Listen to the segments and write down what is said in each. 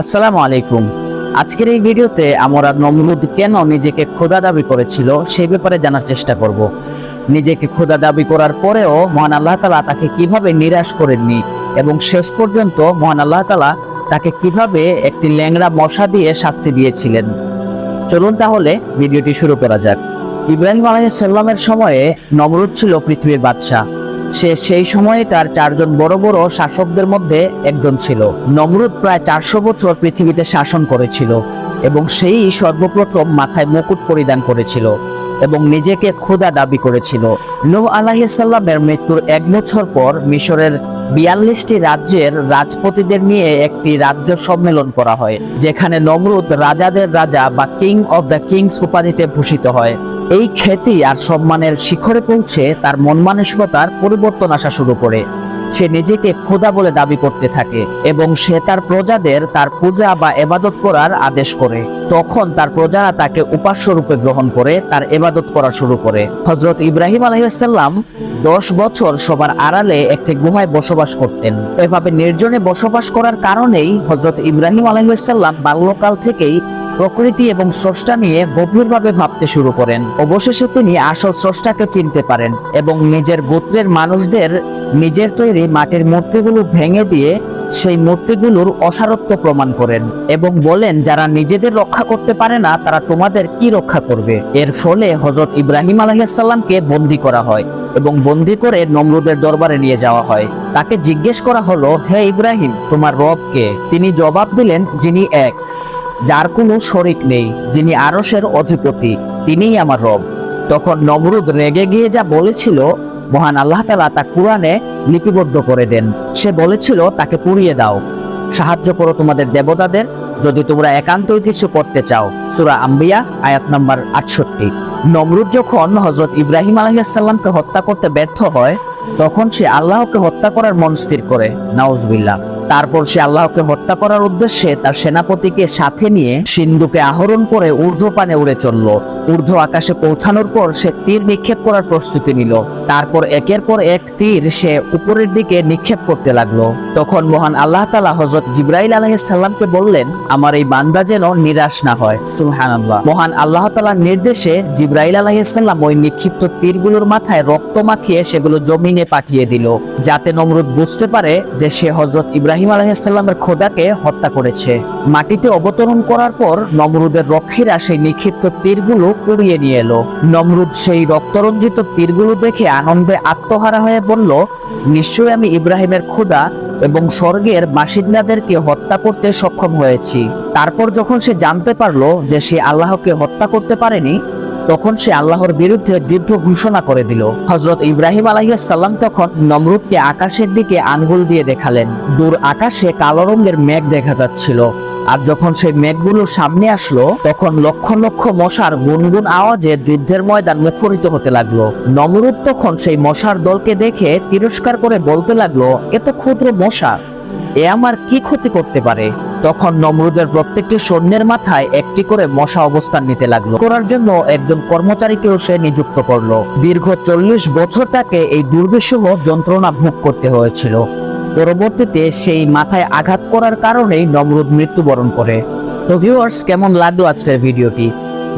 আসসালামু আলাইকুম। আজকের এই ভিডিওতে আমরা নমরুদ কেন নিজেকে খোদা দাবি করেছিল সেই ব্যাপারে জানার চেষ্টা করব। নিজেকে খোদা দাবি করার পরেও মহান আল্লাহ তালা তাকে কীভাবে নিরাশ করেননি এবং শেষ পর্যন্ত মহান আল্লাহ তালা তাকে কীভাবে একটি ল্যাংড়া মশা দিয়ে শাস্তি দিয়েছিলেন। চলুন তাহলে ভিডিওটি শুরু করা যাক। ইব্রাহিম আলাইসাল্লামের সময়ে নমরুদ ছিল পৃথিবীর বাদশাহ। সে সেই সময়ে তার চারজন বড় বড় শাসকদের মধ্যে একজন ছিল। নমরুদ প্রায় চারশো বছর পৃথিবীতে শাসন করেছিল এবং সেই সর্বপ্রথম মাথায় মুকুট পরিধান করেছিল এবং নিজেকে খোদা দাবি করেছিল। নূহ আলাহিসাল্লামের মৃত্যুর এক বছর পর মিশরের বিয়াল্লিশটি রাজ্যের রাজপতিদের নিয়ে একটি রাজ্য সম্মেলন করা হয়, যেখানে নমরুদ রাজাদের রাজা বা কিং অব দ্য কিংস উপাধিতে ভূষিত হয়। এই খ্যাতি আর সম্মানের শিখরে পৌঁছে তার মন মানসিকতার পরিবর্তন আসা শুরু করে। সে নিজেকে খোদা বলে দাবি করতে থাকে এবং সে তার প্রজাদের তার পূজা বা এবাদত করার আদেশ করে। তখন তার প্রজারা তাকে উপাস্য রূপে গ্রহণ করে, তার এবাদত করা শুরু করে। হজরত ইব্রাহিম আলহিসাল্লাম দশ বছর সবার আড়ালে একটি গুহায় বসবাস করতেন। এভাবে নির্জনে বসবাস করার কারণেই হজরত ইব্রাহিম আলহিসাল্লাম বাল্যকাল থেকেই প্রকৃতি এবং স্রষ্টা নিয়ে গভীরভাবে ভাবতে শুরু করেন। অবশেষে তিনি আসল স্রষ্টাকে চিনতে পারেন এবং নিজের গোত্রের মানুষদের নিজের তৈরি মাটির মূর্তিগুলো ভেঙে দিয়ে সেই মূর্তিগুলোর অসারত্ব প্রমাণ করেন এবং বলেন, যারা নিজেদের রক্ষা করতে পারে না, তারা তোমাদের কি রক্ষা করবে? এর ফলে হজরত ইব্রাহিম আলহিসাল্লামকে বন্দি করা হয় এবং বন্দি করে নমরুদের দরবারে নিয়ে যাওয়া হয়। তাকে জিজ্ঞেস করা হলো, হে ইব্রাহিম, তোমার রব কে? তিনি জবাব দিলেন, যিনি এক। যার কোনো শরিক নেই, যিনি আরসের অধিপতি, তিনিই আমার রব। তখন নমরুদ রেগে গিয়ে যা বলেছিল, মহান আল্লাহ তালা তা কোরআনে লিপিবদ্ধ করে দেন। সে বলেছিল, তাকে পুড়িয়ে দাও। সাহায্য করো তোমাদের দেবতাদের, যদি তোমরা একান্তই কিছু করতে চাও। সুরা আম্বিয়া, আয়াত নাম্বার আটষট্টি। নমরুদ যখন হজরত ইব্রাহিম আলহিসাল্লামকে হত্যা করতে ব্যর্থ হয়, তখন সে আল্লাহকে হত্যা করার মন স্থির করে। নাউজবিল্লাহ। তারপর সে আল্লাহকে হত্যা করার উদ্দেশ্যে তার সেনাপতিকে সাথে নিয়ে সিন্ধুকে আহরণ করে ঊর্ধ্বপানে উড়ে চলল। ঊর্ধ্ব আকাশে পৌঁছানোর পর সে তীর নিক্ষেপ করার প্রস্তুতি নিল। তারপর একের পর এক তীর সে উপরের দিকে নিক্ষেপ করতে লাগল। তখন মহান আল্লাহ তালা হজরত জিব্রাইল আলহিসাল্লামকে বললেন, আমার এই বান্দা যেন নিরাশ না হয়। সুহান মহান আল্লাহ তালার নির্দেশে জিব্রাইল আলহিসাল্লাম ওই নিক্ষিপ্ত তীরগুলোর মাথায় রক্ত মাখিয়ে সেগুলো জমিনে পাঠিয়ে দিল, যাতে নমরুদ বুঝতে পারে যে সে হজরত ইব্রাহিম আলহিসাল্লামের খোদাকে হত্যা করেছে। মাটিতে অবতরণ করার পর নমরুদের রক্ষীরা সেই নিক্ষিপ্ত তীরগুলো কুড়িয়ে নিয়ে এলো। নমরুদ সেই রক্তরঞ্জিত তীরগুলো দেখে আনন্দে আত্মহারা হয়ে বলল, নিশ্চয়ই আমি ইব্রাহিমের খোদা এবং স্বর্গের বাসিন্দাদেরকে হত্যা করতে সক্ষম হয়েছি। তারপর যখন সে জানতে পারল যে সে আল্লাহকে হত্যা করতে পারেনি তখন সে আল্লাহর বিরুদ্ধে যুদ্ধ ঘোষণা করে দিল। হজরত ইব্রাহিম আলাইসাল্লাম তখন নমরুদকে আকাশের দিকে আঙ্গুল দিয়ে দেখালেন। দূর আকাশে কালো রঙের মেঘ দেখা যাচ্ছিল। আর যখন সেই মেঘগুলো সামনে আসলো, তখন লক্ষ লক্ষ মশার গুনগুন আওয়াজে যুদ্ধের ময়দান মুখরিত হতে লাগল। নমরুদ তখন সেই মশার দলকে দেখে তিরস্কার করে বলতে লাগল এত ক্ষুদ্র মশা, এ আমার কি ক্ষতি করতে পারে? তখন নমরুদের প্রত্যেকটি সৈন্যের মাথায় একটি করে মশা অবস্থান নিতে লাগল। করার জন্য একজন কর্মচারীকেও সে নিযুক্ত করল। দীর্ঘ চল্লিশ বছর তাকে এই দুর্বিষহ যন্ত্রণা ভোগ করতে হয়েছিল। পরবর্তীতে সেই মাথায় আঘাত করার কারণেই নমরুদ মৃত্যুবরণ করে। তো ভিউয়ার্স কেমন লাগল আজকের ভিডিওটি?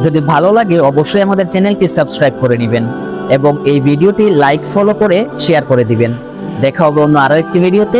যদি ভালো লাগে, অবশ্যই আমাদের চ্যানেলটি সাবস্ক্রাইব করে নেবেন এবং এই ভিডিওটি লাইক, ফলো করে শেয়ার করে দিবেন। দেখা হবে অন্য আরও একটি ভিডিওতে।